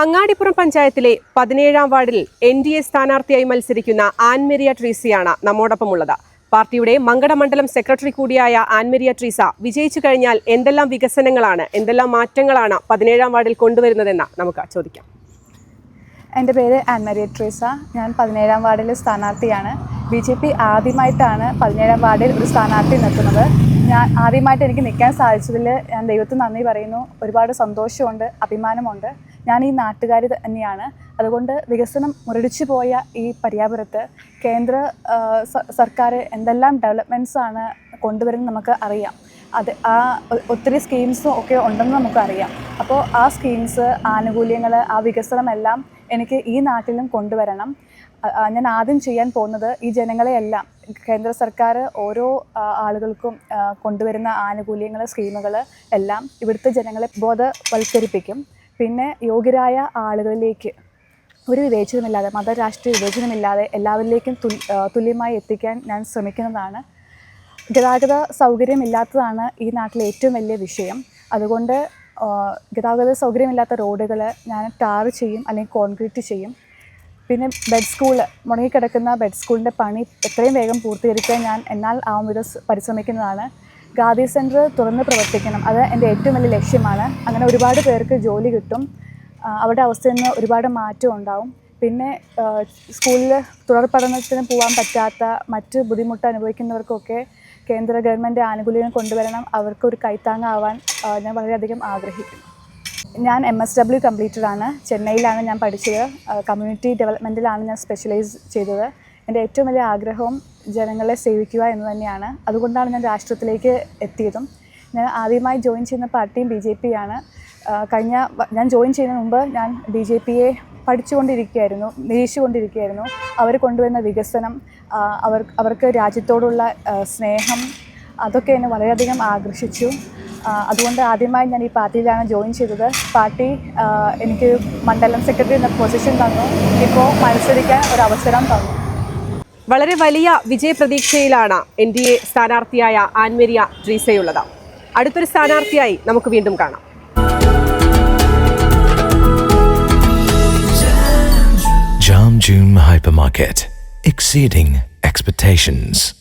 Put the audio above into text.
അങ്ങാടിപ്പുറം പഞ്ചായത്തിലെ പതിനേഴാം വാർഡിൽ എൻ ഡി എ സ്ഥാനാർത്ഥിയായി മത്സരിക്കുന്ന ആൻമെരിയ ട്രീസിയാണ് നമ്മോടൊപ്പമുള്ളത്. പാർട്ടിയുടെ മങ്കടമണ്ഡലം സെക്രട്ടറി കൂടിയായ ആൻമെരിയ ട്രീസ വിജയിച്ചു കഴിഞ്ഞാൽ എന്തെല്ലാം വികസനങ്ങളാണ് എന്തെല്ലാം മാറ്റങ്ങളാണ് പതിനേഴാം വാർഡിൽ കൊണ്ടുവരുന്നതെന്ന് നമുക്ക് ചോദിക്കാം. എന്റെ പേര് ആൻമരിയ ട്രീസ. ഞാൻ പതിനേഴാം വാർഡിലെ സ്ഥാനാർത്ഥിയാണ്. ബി ജെ പി ആദ്യമായിട്ടാണ് പതിനേഴാം വാർഡിൽ ഒരു സ്ഥാനാർത്ഥി നിൽക്കുന്നത്. ഞാൻ ആദ്യമായിട്ട് എനിക്ക് നിൽക്കാൻ സാധിച്ചതിൽ ഞാൻ ദൈവത്തിന് നന്ദി പറയുന്നു. ഒരുപാട് സന്തോഷമുണ്ട് അഭിമാനമുണ്ട്. ഞാൻ ഈ നാട്ടുകാർ തന്നെയാണ്. അതുകൊണ്ട് വികസനം മുരടിച്ചു പോയ ഈ പര്യാപുരത്ത് കേന്ദ്ര സർക്കാർ എന്തെല്ലാം ഡെവലപ്മെന്റ്സാണ് കൊണ്ടുവരുന്നത് നമുക്ക് അറിയാം. അത് ആ ഒത്തിരി സ്കീംസും ഒക്കെ ഉണ്ടെന്ന് നമുക്കറിയാം അപ്പോൾ ആ സ്കീംസ് ആനുകൂല്യങ്ങൾ ആ വികസനമെല്ലാം എനിക്ക് ഈ നാട്ടിലും കൊണ്ടുവരണം. ഞാൻ ആദ്യം ചെയ്യാൻ പോകുന്നത് ഈ ജനങ്ങളെയെല്ലാം കേന്ദ്ര സർക്കാർ ഓരോ ആളുകൾക്കും കൊണ്ടുവരുന്ന ആനുകൂല്യങ്ങൾ സ്കീമുകൾ എല്ലാം ഇവിടുത്തെ ജനങ്ങളെ ബോധവൽക്കരിപ്പിക്കും. പിന്നെ യോഗ്യരായ ആളുകളിലേക്ക് ഒരു വിവേചനമില്ലാതെ മതരാഷ്ട്രീയ വിവേചനമില്ലാതെ എല്ലാവരിലേക്കും തുല്യമായി എത്തിക്കാൻ ഞാൻ ശ്രമിക്കുന്നതാണ്. ഗതാഗത സൗകര്യമില്ലാത്തതാണ് ഈ നാട്ടിലെ ഏറ്റവും വലിയ വിഷയം. അതുകൊണ്ട് ഗതാഗത സൗകര്യമില്ലാത്ത റോഡുകൾ ഞാൻ ടാർ ചെയ്യും അല്ലെങ്കിൽ കോൺക്രീറ്റ് ചെയ്യും. പിന്നെ ബെഡ് സ്കൂൾ മുടങ്ങിക്കിടക്കുന്ന ബെഡ് സ്കൂളിന്റെ പണി എത്രയും വേഗം പൂർത്തീകരിക്കാൻ ഞാൻ എന്നാൽ ആവും വിധം പരിശ്രമിക്കുന്നതാണ്. ഖാദി സെന്റർ തുറന്ന് പ്രവർത്തിക്കണം. അത് എന്റെ ഏറ്റവും വലിയ ലക്ഷ്യമാണ്. അങ്ങനെ ഒരുപാട് പേർക്ക് ജോലി കിട്ടും. അവരുടെ അവസ്ഥയിൽ നിന്ന് ഒരുപാട് മാറ്റം ഉണ്ടാവും. പിന്നെ സ്കൂളിൽ തുടർ പഠനത്തിന് പോകാൻ പറ്റാത്ത മറ്റ് ബുദ്ധിമുട്ട് അനുഭവിക്കുന്നവർക്കൊക്കെ കേന്ദ്ര ഗവൺമെന്റ് ആനുകൂല്യങ്ങൾ കൊണ്ടുവരണം. അവർക്ക് ഒരു കൈത്താങ്ങാവാൻ ഞാൻ വളരെയധികം ആഗ്രഹിക്കുന്നു. ഞാൻ എം എസ് ഡബ്ല്യു കംപ്ലീറ്റഡ് ആണ്. ചെന്നൈയിലാണ് ഞാൻ പഠിച്ചത്. കമ്മ്യൂണിറ്റി ഡെവലപ്മെന്റിലാണ് ഞാൻ സ്പെഷ്യലൈസ് ചെയ്തത്. എന്റെ ഏറ്റവും വലിയ ആഗ്രഹവും ജനങ്ങളെ സേവിക്കുക എന്ന് തന്നെയാണ്. അതുകൊണ്ടാണ് ഞാൻ രാഷ്ട്രീയത്തിലേക്ക് എത്തിയതും. ഞാൻ ആദ്യമായി ജോയിൻ ചെയ്യുന്ന പാർട്ടിയും ബി ജെ പി ആണ് കഴിഞ്ഞ ഞാൻ ജോയിൻ ചെയ്യുന്ന മുമ്പ് ഞാൻ ബി ജെ പിയെ പഠിച്ചുകൊണ്ടിരിക്കുകയായിരുന്നു നിരീക്ഷിച്ചുകൊണ്ടിരിക്കുകയായിരുന്നു. അവർ കൊണ്ടുവരുന്ന വികസനം അവർ അവർക്ക് രാജ്യത്തോടുള്ള സ്നേഹം അതൊക്കെ എന്നെ വളരെയധികം ആകർഷിച്ചു. അതുകൊണ്ട് ആദ്യമായി ഞാൻ ഈ പാർട്ടിയിലാണ് ജോയിൻ ചെയ്തത്. പാർട്ടി എനിക്ക് മണ്ഡലം സെക്രട്ടറി എന്ന പൊസിഷൻ തന്നു. ഇപ്പോൾ മത്സരിക്കാൻ ഒരു അവസരം തന്നു. വളരെ വലിയ വിജയപ്രതീക്ഷയിലാണ് എൻ ഡി എ സ്ഥാനാർത്ഥിയായ ആൻമെരിയ ട്രീസയുള്ളത് അടുത്തൊരു സ്ഥാനാർത്ഥിയായി നമുക്ക് വീണ്ടും കാണാം. Jam Hypermarket, exceeding expectations.